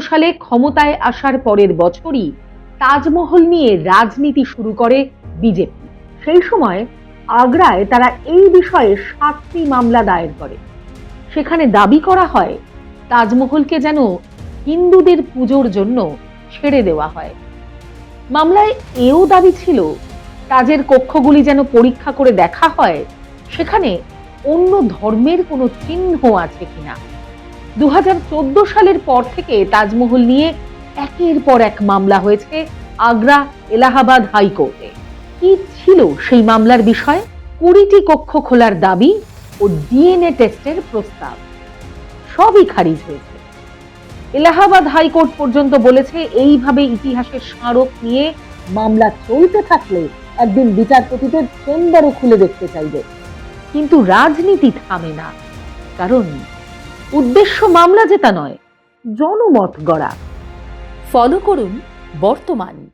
সালে ক্ষমতায় আসার পরের বছরই তাজমহল নিয়ে রাজনীতি শুরু করে বিজেপি। সেই সময় আগ্রায় তারা এই বিষয়ে সাতটি মামলা দায়ের করে। সেখানে দাবি করা হয়, তাজমহলকে যেন হিন্দুদের পুজোর জন্য ছেড়ে দেওয়া হয়। মামলায় এও দাবি ছিল, তাজের কক্ষগুলি যেন পরীক্ষা করে দেখা হয়, সেখানে অন্য ধর্মের কোনো চিহ্ন আছে কিনা। দু হাজার চোদ্দ সালের পর থেকে তাজমহল নিয়ে একের পর এক মামলা হয়েছে আগ্রা এলাহাবাদ হাইকোর্টে। কি ছিল সেই মামলার বিষয়? কুড়িটি কক্ষ খোলার দাবি ও ডিএনএ টেস্টের প্রস্তাব। সবই খারিজ হয়েছে। এলাহাবাদ হাইকোর্ট পর্যন্ত বলেছে এইভাবে ইতিহাসের স্মারক নিয়ে মামলা চলতে থাকলে একদিন বিচারপতিদের চেম্বারও খুলে দেখতে চাইবে। কিন্তু রাজনীতি থামে না। কারণ উদ্দেশ্য মামলা জেতা নয় জনমত গড়া। ফলো করুন বর্তমান।